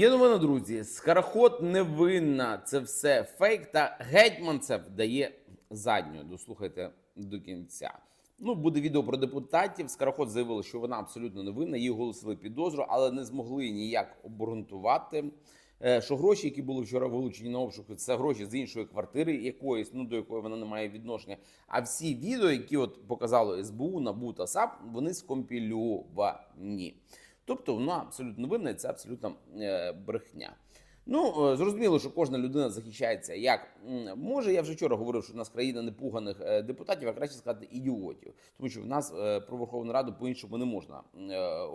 Є новина, друзі. Скароход не винна. Це все фейк. Та гетьманцев дає задню. Дослухайте до кінця. Ну, буде відео про депутатів. Скароход заявила, що вона абсолютно не винна. Їй оголосили підозру, але не змогли ніяк обґрунтувати. е, Що гроші, які були вчора вилучені на обшуки, це гроші з іншої квартири якоїсь, ну до якої вона не має відношення. А всі відео, які от показало СБУ, НАБУ та САП, вони скомпільовані. Тобто вона абсолютно винна, і це абсолютно е, брехня. Ну, е, зрозуміло, що кожна людина захищається як може. Я вже вчора говорив, що в нас країна непуганих е, депутатів, а краще сказати ідіотів, тому що в нас е, про Верховну Раду по-іншому не можна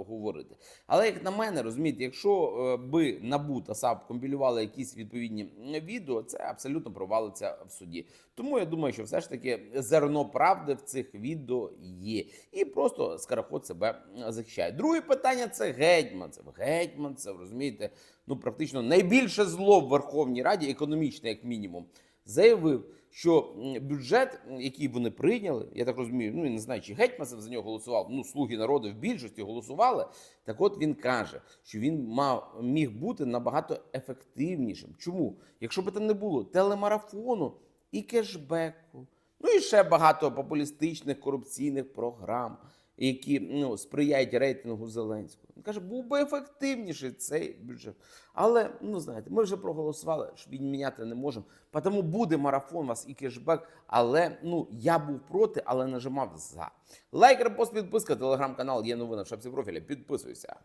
говорити. Але як на мене, розумієте, якщо би НАБУ та САП компілювали якісь відповідні відео, це абсолютно провалиться в суді. Тому я думаю, що все ж таки зерно правди в цих відео є. І просто скароход себе захищає. Друге питання це гетьманцев. Гетьманцев, розумієте, ну практично найбільше зло в Верховній Раді, економічне, як мінімум, заявив, що бюджет, який вони прийняли, я так розумію, ну я не знаю, чи гетьманцев за нього голосував. Ну, слуги народу в більшості голосували. Так от він каже, що він мав міг бути набагато ефективнішим. Чому? Якщо б там не було телемарафону і кешбеку, ну і ще багато популістичних корупційних програм, які ну, сприяють рейтингу Зеленського. Він каже, був би ефективніший цей бюджет. Але ну знаєте, ми вже проголосували, що він міняти не можемо. Тому буде марафон у вас і кешбек. Але ну я був проти, але нажимав за. Лайк, репост, підписка, телеграм-канал є новина в шапці профіля. Підписуйся.